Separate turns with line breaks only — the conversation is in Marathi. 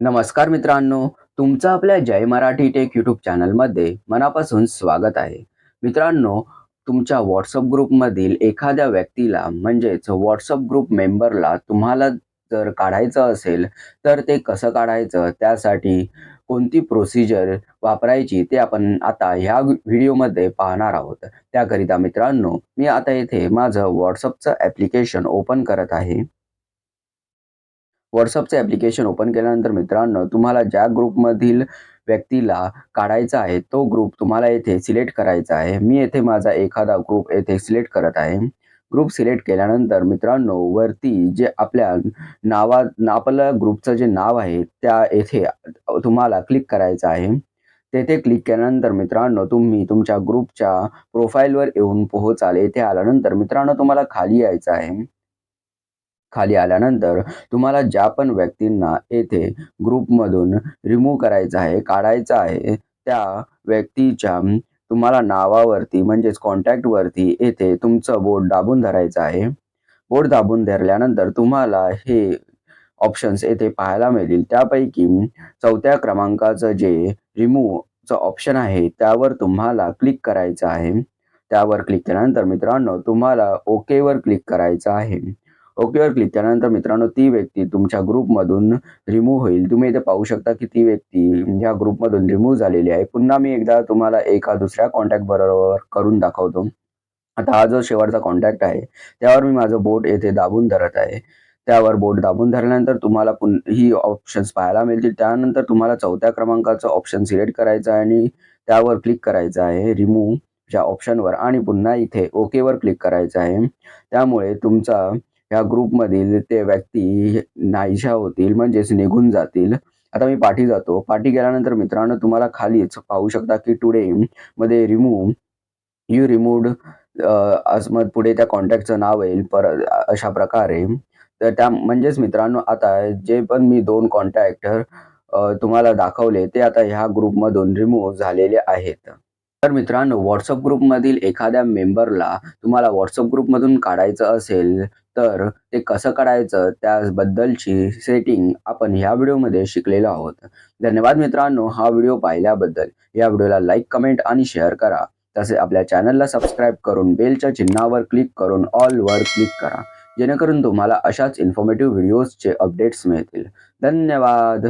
नमस्कार मित्रांनो तुमचं आपल्या जय मराठी टेक यूट्यूब चॅनलमध्ये मनापासून स्वागत आहे. मित्रांनो तुमच्या व्हॉट्सअप ग्रुपमधील एखाद्या व्यक्तीला म्हणजेच व्हॉट्सअप ग्रुप मेंबरला तुम्हाला जर काढायचं असेल तर ते कसं काढायचं? त्यासाठी कोणती प्रोसिजर वापरायची? ते आपण आता ह्या व्हिडिओमध्ये पाहणार आहोत. त्याकरिता मित्रांनो मी आता येथे माझं व्हॉट्सअपचं ॲप्लिकेशन ओपन करत आहे. व्हॉट्सअपचं ॲप्लिकेशन ओपन केल्यानंतर मित्रांनो तुम्हाला ज्या ग्रुपमधील व्यक्तीला काढायचा आहे तो ग्रुप तुम्हाला येथे सिलेक्ट करायचा आहे. मी येथे माझा एखादा ग्रुप येथे सिलेक्ट करत आहे. ग्रुप सिलेक्ट केल्यानंतर मित्रांनो वरती जे आपल्या नावा आपल्या ग्रुपचं जे नाव आहे त्या येथे तुम्हाला क्लिक करायचं आहे. तेथे क्लिक केल्यानंतर मित्रांनो तुम्ही तुमच्या ग्रुपच्या प्रोफाईलवर येऊन पोहोचाल. येथे आल्यानंतर मित्रांनो तुम्हाला खाली यायचं आहे. खाली आल्यानंतर तुम्हाला ज्या पण व्यक्तींना येथे ग्रुपमधून रिमूव्ह करायचं आहे काढायचं आहे त्या व्यक्तीच्या तुम्हाला नावावरती म्हणजेच कॉन्टॅक्टवरती येथे तुमचं बोर्ड दाबून धरायचं आहे. बोर्ड दाबून धरल्यानंतर तुम्हाला हे ऑप्शन्स येथे पाहायला मिळतील. त्यापैकी चौथ्या क्रमांकाचं जे रिमूव्हचं ऑप्शन आहे त्यावर तुम्हाला क्लिक करायचं आहे. त्यावर क्लिक केल्यानंतर मित्रांनो तुम्हाला ओकेवर क्लिक करायचं आहे. ओकेवर क्लिक त्यानंतर मित्रांनो ती व्यक्ती तुमच्या ग्रुपमधून रिमूव्ह होईल. तुम्ही इथे पाहू शकता की ती व्यक्ती या ग्रुपमधून रिमूव्ह झालेली आहे. पुन्हा मी एकदा तुम्हाला एका दुसऱ्या कॉन्टॅक्ट बरोबर करून दाखवतो. आता हा जो शेवटचा कॉन्टॅक्ट आहे त्यावर मी माझं बोट येथे दाबून धरत आहे. त्यावर बोट दाबून धरल्यानंतर तुम्हाला पुन ही ऑप्शन्स पाहायला मिळतील. त्यानंतर तुम्हाला चौथ्या क्रमांकाचं ऑप्शन सिलेक्ट करायचं आहे आणि त्यावर क्लिक करायचं आहे रिमूव्हच्या ऑप्शनवर आणि पुन्हा इथे ओकेवर क्लिक करायचं आहे. त्यामुळे तुमचा ह्या ग्रुपमधील ते व्यक्ती नाहीशा होतील म्हणजेच निघून जातील. आता मी पाठी जातो. पाठी गेल्यानंतर मित्रांनो तुम्हाला खालीच पाहू शकता की टुडे मध्ये रिमूव्ह यू रिमूव्ड मग पुढे त्या कॉन्टॅक्टचं नाव येईल. पर अशा प्रकारे. तर त्या म्हणजेच मित्रांनो आता जे पण मी दोन कॉन्टॅक्ट तुम्हाला दाखवले ते आता ह्या ग्रुपमधून रिमूव्ह झालेले आहेत. तर मित्रांनो व्हॉट्सअप ग्रुपमधील एखाद्या मेंबरला तुम्हाला व्हॉट्सअप ग्रुपमधून काढायचं असेल तर ते कसं काढायचं? त्याबद्दलची सेटिंग आपण ह्या व्हिडिओमध्ये शिकलेलो आहोत. धन्यवाद मित्रांनो हा व्हिडिओ पाहिल्याबद्दल. या व्हिडिओला लाईक कमेंट आणि शेअर करा. तसे आपल्या चॅनलला सबस्क्राईब करून बेलच्या चिन्हावर क्लिक करून ऑलवर क्लिक करा. जेणेकरून तुम्हाला अशाच इन्फॉर्मेटिव्ह व्हिडिओजचे अपडेट्स मिळतील. धन्यवाद!